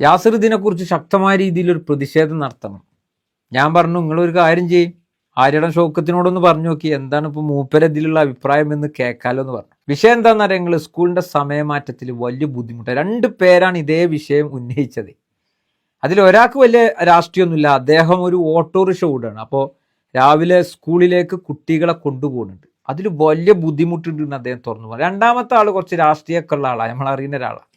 യാസിർ ഇതിനെക്കുറിച്ച് ശക്തമായ രീതിയിൽ ഒരു പ്രതിഷേധം നടത്തണം. ഞാൻ പറഞ്ഞു നിങ്ങളൊരു കാര്യം ചെയ്യും. ആര്യടം ഷോക്കത്തിനോടൊന്ന് പറഞ്ഞു നോക്കി. എന്താണ് ഇപ്പോൾ മൂപ്പരതിലുള്ള അഭിപ്രായം എന്ന് കേൾക്കാലോ എന്ന് പറഞ്ഞു. വിഷയം എന്താണെന്ന് അറിയാം നിങ്ങൾ സ്കൂളിന്റെ സമയമാറ്റത്തിൽ വലിയ ബുദ്ധിമുട്ട്. രണ്ട് പേരാണ് ഇതേ വിഷയം ഉന്നയിച്ചത്. അതിൽ ഒരാൾക്ക് വലിയ രാഷ്ട്രീയമൊന്നുമില്ല. അദ്ദേഹം ഒരു ഓട്ടോറിക്ഷ ഓടാണ് അപ്പോൾ രാവിലെ സ്കൂളിലേക്ക് കുട്ടികളെ കൊണ്ടുപോകുന്നുണ്ട്. അതിൽ വലിയ ബുദ്ധിമുട്ടുണ്ടെന്ന് അദ്ദേഹം തുറന്നു പറഞ്ഞു. രണ്ടാമത്തെ ആൾ കുറച്ച് രാഷ്ട്രീയക്കുള്ള ആളാണ് നമ്മൾ അറിയുന്ന ഒരാളാണ്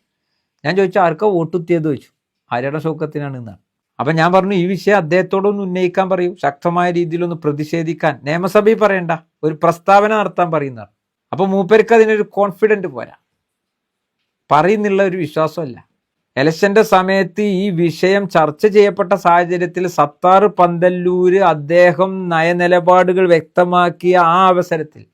ഞാൻ ചോദിച്ചു ആർക്കാ വോട്ടുത്തിയത് ചോദിച്ചു. ആര്യയുടെ ഷൗക്കത്തിനാണ് എന്നാണ്. അപ്പം ഞാൻ പറഞ്ഞു ഈ വിഷയം അദ്ദേഹത്തോടൊന്ന് ഉന്നയിക്കാൻ പറയൂ. ശക്തമായ രീതിയിലൊന്ന് പ്രതിഷേധിക്കാൻ നിയമസഭയിൽ പറയണ്ട. ഒരു പ്രസ്താവന നടത്താൻ പറയുന്നതാണ്. അപ്പോൾ മൂപ്പർക്ക് അതിനൊരു കോൺഫിഡന്റ് പോരാ. പറയുന്നുള്ള ഒരു വിശ്വാസമല്ല. ഇലക്ഷന്റെ സമയത്ത് ഈ വിഷയം ചർച്ച ചെയ്യപ്പെട്ട സാഹചര്യത്തിൽ സത്താർ പന്തല്ലൂര് അദ്ദേഹം നയനിലപാടുകൾ വ്യക്തമാക്കിയ ആ അവസരത്തിൽ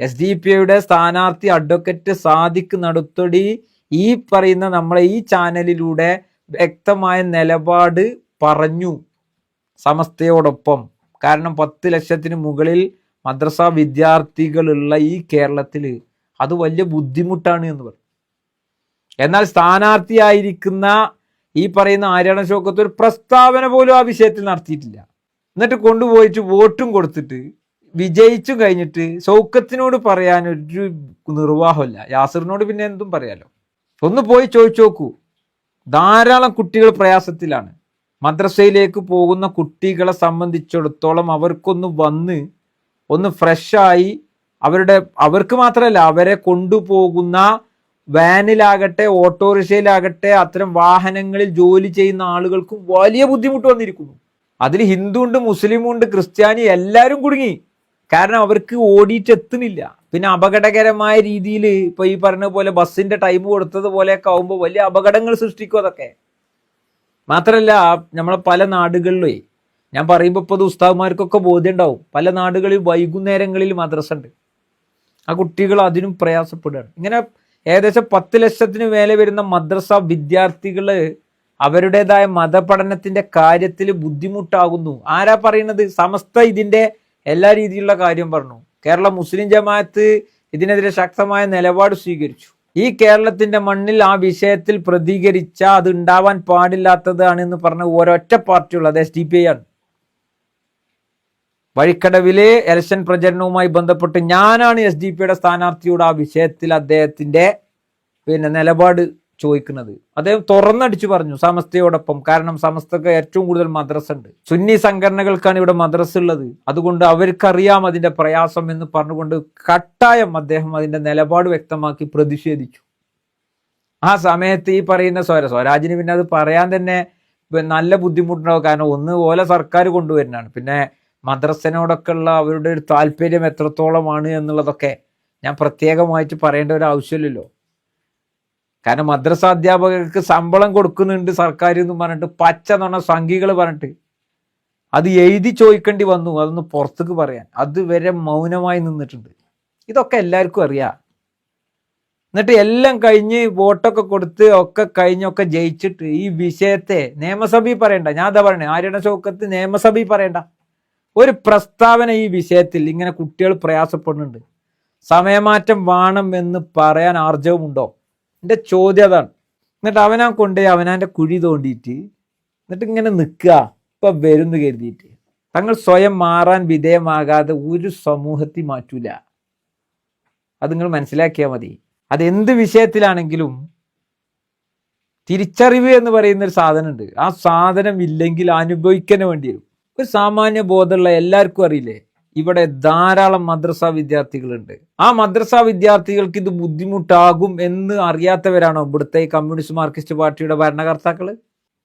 എസ് ഡി പി യുടെ സ്ഥാനാർത്ഥി അഡ്വക്കേറ്റ് സാദിഖ് നടുത്തൊടി ഈ പറയുന്ന നമ്മളെ ഈ ചാനലിലൂടെ വ്യക്തമായ നിലപാട് പറഞ്ഞു സമസ്തയോടൊപ്പം. കാരണം പത്ത് ലക്ഷത്തിന് മുകളിൽ മദ്രസ വിദ്യാർത്ഥികളുള്ള ഈ കേരളത്തിൽ അത് വലിയ ബുദ്ധിമുട്ടാണ് എന്ന് പറഞ്ഞു എന്നാൽ സ്ഥാനാർത്ഥിയായിരിക്കുന്ന ഈ പറയുന്ന ആര്യാണ ശോകത്ത് ഒരു പ്രസ്താവന പോലും ആ വിഷയത്തിൽ നടത്തിയിട്ടില്ല. എന്നിട്ട് കൊണ്ടുപോയിട്ട് വോട്ടും കൊടുത്തിട്ട് വിജയിച്ചും കഴിഞ്ഞിട്ട് സൗക്കത്തിനോട് പറയാൻ ഒരു നിർവാഹമില്ല. യാസറിനോട് പിന്നെ എന്തും പറയാലോ? ഒന്ന് പോയി ചോദിച്ചു നോക്കൂ ധാരാളം കുട്ടികൾ പ്രയാസത്തിലാണ്. മദ്രസയിലേക്ക് പോകുന്ന കുട്ടികളെ സംബന്ധിച്ചിടത്തോളം അവർക്കൊന്ന് വന്ന് ഒന്ന് ഫ്രഷായി അവരുടെ അവർക്ക് മാത്രമല്ല അവരെ കൊണ്ടുപോകുന്ന വാനിലാകട്ടെ ഓട്ടോറിക്ഷയിലാകട്ടെ അത്തരം വാഹനങ്ങളിൽ ജോലി ചെയ്യുന്ന ആളുകൾക്ക് വലിയ ബുദ്ധിമുട്ട് വന്നിരിക്കുന്നു. അതിൽ ഹിന്ദു ഉണ്ട് മുസ്ലിമുണ്ട് ക്രിസ്ത്യാനി എല്ലാവരും കുടുങ്ങി. കാരണം അവർക്ക് ഓടിയിട്ട് എത്തുന്നില്ല പിന്നെ അപകടകരമായ രീതിയിൽ ഇപ്പൊ ഈ പറഞ്ഞ പോലെ ബസ്സിന്റെ ടൈം കൊടുത്തതുപോലെയൊക്കെ ആവുമ്പോൾ വലിയ അപകടങ്ങൾ സൃഷ്ടിക്കും അതൊക്കെ. മാത്രമല്ല നമ്മളെ പല നാടുകളിലേ ഞാൻ പറയുമ്പോൾ ഇപ്പോൾ ഇത് ഉസ്താദ്മാർക്കൊക്കെ ബോധ്യം ഉണ്ടാവും പല നാടുകളിൽ വൈകുന്നേരങ്ങളിൽ മദ്രസ ഉണ്ട്. ആ കുട്ടികൾ അതിനും പ്രയാസപ്പെടുകയാണ്. ഇങ്ങനെ ഏകദേശം പത്ത് ലക്ഷത്തിന് മേലെ വരുന്ന മദ്രസ വിദ്യാർത്ഥികൾ അവരുടേതായ മതപഠനത്തിന്റെ കാര്യത്തിൽ ബുദ്ധിമുട്ടാകുന്നു. ആരാ പറയുന്നത്? സമസ്ത ഇതിന്റെ എല്ലാ രീതിയിലുള്ള കാര്യം പറഞ്ഞു. കേരള മുസ്ലിം ജമാഅത്ത് ഇതിനെതിരെ ശക്തമായ നിലപാട് സ്വീകരിച്ചു. ഈ കേരളത്തിന്റെ മണ്ണിൽ ആ വിഷയത്തിൽ പ്രതികരിച്ച അത് ഉണ്ടാവാൻ പാടില്ലാത്തതാണ് എന്ന് പറഞ്ഞ ഒരൊറ്റ പാർട്ടിയുള്ള അത് എസ് ഡി പി ഐ ആണ്. വഴിക്കടവിലെ ഇലക്ഷൻ പ്രചരണവുമായി ബന്ധപ്പെട്ട് ഞാനാണ് എസ് ഡി പിയുടെ സ്ഥാനാർത്ഥിയോട് ആ വിഷയത്തിൽ അദ്ദേഹത്തിന്റെ പിന്നെ നിലപാട് ചോദിക്കുന്നത്. അദ്ദേഹം തുറന്നടിച്ചു പറഞ്ഞു സമസ്തയോടൊപ്പം. കാരണം സമസ്തക്ക് ഏറ്റവും കൂടുതൽ മദ്രസ ഉണ്ട്. സുന്നി സംഘടനകൾക്കാണ് ഇവിടെ മദ്രസ ഉള്ളത്. അതുകൊണ്ട് അവർക്കറിയാം അതിന്റെ പ്രയാസം എന്ന് പറഞ്ഞുകൊണ്ട് കട്ടായം അദ്ദേഹം അതിന്റെ നിലപാട് വ്യക്തമാക്കി പ്രതിഷേധിച്ചു. ആ സമയത്ത് ഈ പറയുന്ന സ്വര സ്വരാജിന് പിന്നെ അത് പറയാൻ തന്നെ നല്ല ബുദ്ധിമുട്ടുണ്ടാവും. കാരണം ഒന്ന് ഓല സർക്കാർ കൊണ്ടുവരുന്നതാണ്. പിന്നെ മദ്രസനോടൊക്കെ ഉള്ള അവരുടെ ഒരു താല്പര്യം എത്രത്തോളമാണ് എന്നുള്ളതൊക്കെ ഞാൻ പ്രത്യേകമായിട്ട് പറയേണ്ട ഒരു ആവശ്യമില്ലല്ലോ. കാരണം മദ്രസ അധ്യാപകർക്ക് ശമ്പളം കൊടുക്കുന്നുണ്ട് സർക്കാർ എന്ന് പറഞ്ഞിട്ട് പച്ച നുണ സംഖികൾ പറഞ്ഞിട്ട്. അത് എഴുതി ചോദിക്കേണ്ടി വന്നു. അതൊന്ന് പുറത്തേക്ക് പറയാൻ. അതുവരെ മൗനമായി നിന്നിട്ടുണ്ട്. ഇതൊക്കെ എല്ലാവർക്കും അറിയാം. എന്നിട്ട് എല്ലാം കഴിഞ്ഞ് വോട്ടൊക്കെ കൊടുത്ത് ഒക്കെ കഴിഞ്ഞൊക്കെ ജയിച്ചിട്ട് ഈ വിഷയത്തെ നിയമസഭയിൽ പറയണ്ട. ഞാൻ അതാ പറയണേ ആര്യണ ചോക്കത്ത് നിയമസഭയിൽ പറയണ്ട. ഒരു പ്രസ്താവന ഈ വിഷയത്തിൽ ഇങ്ങനെ കുട്ടികൾ പ്രയാസപ്പെടുന്നുണ്ട്. സമയമാറ്റം വേണം എന്ന് പറയാൻ ആർജവമുണ്ടോ? എന്റെ ചോദ്യം അതാണ്. എന്നിട്ട് അവനാ കൊണ്ടുപോയി അവനാന്റെ കുഴി തോണ്ടിയിട്ട് എന്നിട്ട് ഇങ്ങനെ നിൽക്കുക. ഇപ്പൊ വരുന്നു കരുതിയിട്ട്. തങ്ങൾ സ്വയം മാറാൻ വിധേയമാകാതെ ഒരു സമൂഹത്തിൽ മാറ്റൂല. അത് നിങ്ങൾ മനസ്സിലാക്കിയാൽ മതി. അത് എന്ത് വിഷയത്തിലാണെങ്കിലും തിരിച്ചറിവ് എന്ന് പറയുന്ന ഒരു സാധനമുണ്ട്. ആ സാധനം ഇല്ലെങ്കിൽ അനുഭവിക്കാൻ വേണ്ടി വരും. ഒരു സാമാന്യ ബോധമുള്ള എല്ലാവർക്കും അറിയില്ലേ? ഇവിടെ ധാരാളം മദ്രസ വിദ്യാർത്ഥികളുണ്ട്. ആ മദ്രസ വിദ്യാർത്ഥികൾക്ക് ഇത് ബുദ്ധിമുട്ടാകും എന്ന് അറിയാത്തവരാണോ ഇവിടുത്തെ കമ്മ്യൂണിസ്റ്റ് മാർക്സിസ്റ്റ് പാർട്ടിയുടെ ഭരണകർത്താക്കൾ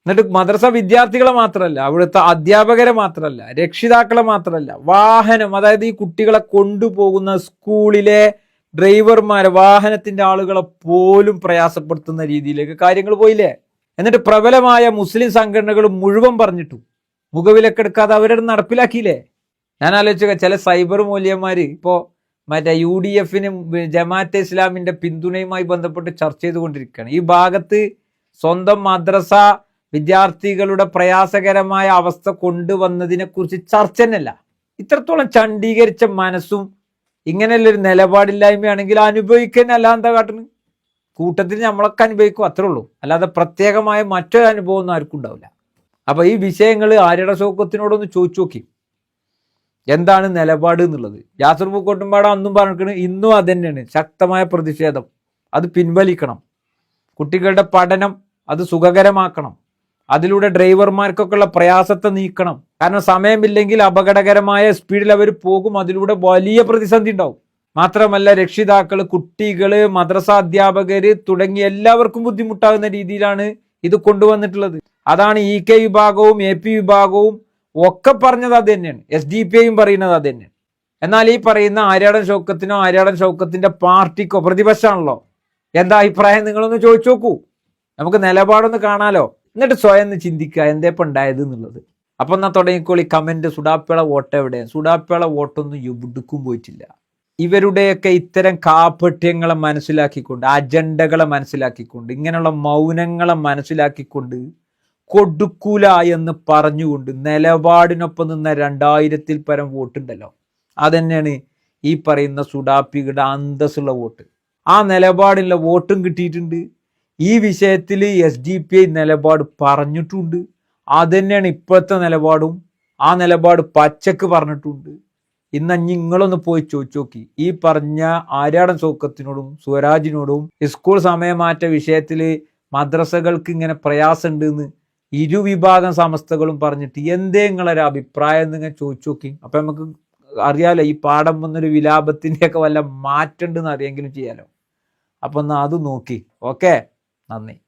എന്നിട്ട് മദ്രസ വിദ്യാർത്ഥികളെ മാത്രമല്ല അവിടുത്തെ അധ്യാപകരെ മാത്രമല്ല രക്ഷിതാക്കളെ മാത്രമല്ല വാഹനം അതായത് ഈ കുട്ടികളെ കൊണ്ടുപോകുന്ന സ്കൂളിലെ ഡ്രൈവർമാരെ വാഹനത്തിന്റെ ആളുകളെ പോലും പ്രയാസപ്പെടുത്തുന്ന രീതിയിലേക്ക് കാര്യങ്ങൾ പോയില്ലേ? എന്നിട്ട് പ്രബലമായ മുസ്ലിം സംഘടനകൾ മുഴുവൻ പറഞ്ഞിട്ടു. മുഖവിലക്കെടുക്കാതെ അവരത് നടപ്പിലാക്കിയില്ലേ? ഞാൻ ആലോചിച്ചു ചില സൈബർ മൂല്യന്മാർ ഇപ്പോ മറ്റേ യു ഡി എഫിനും ജമാഅത്തെ ഇസ്ലാമിന്റെ പിന്തുണയുമായി ബന്ധപ്പെട്ട് ചർച്ച ചെയ്തുകൊണ്ടിരിക്കുകയാണ്. ഈ ഭാഗത്ത് സ്വന്തം മദ്രസ വിദ്യാർത്ഥികളുടെ പ്രയാസകരമായ അവസ്ഥ കൊണ്ടുവന്നതിനെ കുറിച്ച് ചർച്ച തന്നെയല്ല. ഇത്രത്തോളം ചണ്ഡീകരിച്ച മനസ്സും ഇങ്ങനെയുള്ളൊരു നിലപാടില്ലായ്മയാണെങ്കിൽ അനുഭവിക്കാൻ അല്ല എന്താ കാട്ടുന്നത് കൂട്ടത്തിൽ നമ്മളൊക്കെ അനുഭവിക്കും അത്രേ ഉള്ളൂ. അല്ലാതെ പ്രത്യേകമായ മറ്റൊരു അനുഭവം ഒന്നും ആർക്കും ഉണ്ടാവില്ല. അപ്പൊ ഈ വിഷയങ്ങൾ ആരുടെ ശോകത്തിനോടൊന്ന് ചോദിച്ചു നോക്കി. എന്താണ് നിലപാട് എന്നുള്ളത്? യാസർ പൂക്കോട്ടുംപാട അന്നും പറഞ്ഞിരിക്കുന്നത് ഇന്നും അത് തന്നെയാണ് ശക്തമായ പ്രതിഷേധം. അത് പിൻവലിക്കണം. കുട്ടികളുടെ പഠനം അത് സുഖകരമാക്കണം. അതിലൂടെ ഡ്രൈവർമാർക്കൊക്കെയുള്ള പ്രയാസത്തെ നീക്കണം. കാരണം സമയമില്ലെങ്കിൽ അപകടകരമായ സ്പീഡിൽ അവർ പോകും. അതിലൂടെ വലിയ പ്രതിസന്ധി ഉണ്ടാവും. മാത്രമല്ല രക്ഷിതാക്കൾ കുട്ടികൾ മദ്രസ അധ്യാപകർ തുടങ്ങി എല്ലാവർക്കും ബുദ്ധിമുട്ടാകുന്ന രീതിയിലാണ് ഇത് കൊണ്ടുവന്നിട്ടുള്ളത്. അതാണ് ഇ കെ വിഭാഗവും എ പി വിഭാഗവും ഒക്കെ പറഞ്ഞത് അത് തന്നെയാണ്. എസ് ഡി പി ഐയും പറയുന്നത് അത് തന്നെയാണ്. എന്നാൽ ഈ പറയുന്ന ആര്യാടൻ ഷൗക്കത്തിനോ ആര്യാടൻ ഷൗക്കത്തിന്റെ പാർട്ടിക്കോ പ്രതിപക്ഷമാണല്ലോ എന്താ അഭിപ്രായം? നിങ്ങളൊന്ന് ചോദിച്ചു നോക്കൂ. നമുക്ക് നിലപാടൊന്ന് കാണാലോ. എന്നിട്ട് സ്വയം ഒന്ന് ചിന്തിക്കുക എന്തേപ്പം ഉണ്ടായത് എന്നുള്ളത്. അപ്പൊ എന്നാ തുടങ്ങിക്കോളി. കമന്റ് സുഡാപ്പിള വോട്ട് എവിടെ സുഡാപ്പിള വോട്ടൊന്നും എവിടുക്കും പോയിട്ടില്ല. ഇവരുടെയൊക്കെ ഇത്തരം കാപട്യങ്ങളെ മനസ്സിലാക്കിക്കൊണ്ട് അജണ്ടകളെ മനസ്സിലാക്കിക്കൊണ്ട് ഇങ്ങനെയുള്ള മൗനങ്ങളെ മനസ്സിലാക്കിക്കൊണ്ട് കൊടുക്കൂല എന്ന് പറഞ്ഞുകൊണ്ട് നിലപാടിനൊപ്പം നിന്ന രണ്ടായിരത്തിൽ പരം വോട്ടുണ്ടല്ലോ. അതന്നെയാണ് ഈ പറയുന്ന സുഡാപ്പികളുടെ അന്തസ്സുള്ള വോട്ട്. ആ നിലപാടിലുള്ള വോട്ടും കിട്ടിയിട്ടുണ്ട്. ഈ വിഷയത്തിൽ എസ് ഡി പി ഐ നിലപാട് പറഞ്ഞിട്ടുണ്ട്. അതന്നെയാണ് ഇപ്പോഴത്തെ നിലപാടും. ആ നിലപാട് പച്ചക്ക് പറഞ്ഞിട്ടുണ്ട്. ഇന്ന് നിങ്ങളൊന്ന് പോയി ചോദിച്ചു നോക്കി. ഈ പറഞ്ഞ ആര്യാടൻ സൗക്കത്തിനോടും സ്വരാജിനോടും സ്കൂൾ സമയമാറ്റ വിഷയത്തിൽ മദ്രസകൾക്ക് ഇങ്ങനെ പ്രയാസമുണ്ട് എന്ന് ഇരുവിഭാഗം സമസ്തകളും പറഞ്ഞിട്ട് എന്തേ നിങ്ങളൊരു അഭിപ്രായം നിങ്ങൾ ചോദിച്ചു നോക്കി. അപ്പൊ നമുക്ക് അറിയാലോ ഈ പാഠം വന്നൊരു വിലാപത്തിന്റെ ഒക്കെ വല്ല മാറ്റമുണ്ടെന്ന് അറിയെങ്കിലും ചെയ്യാലോ. അപ്പൊ എന്നാ അത് നോക്കി. ഓക്കെ? നന്ദി.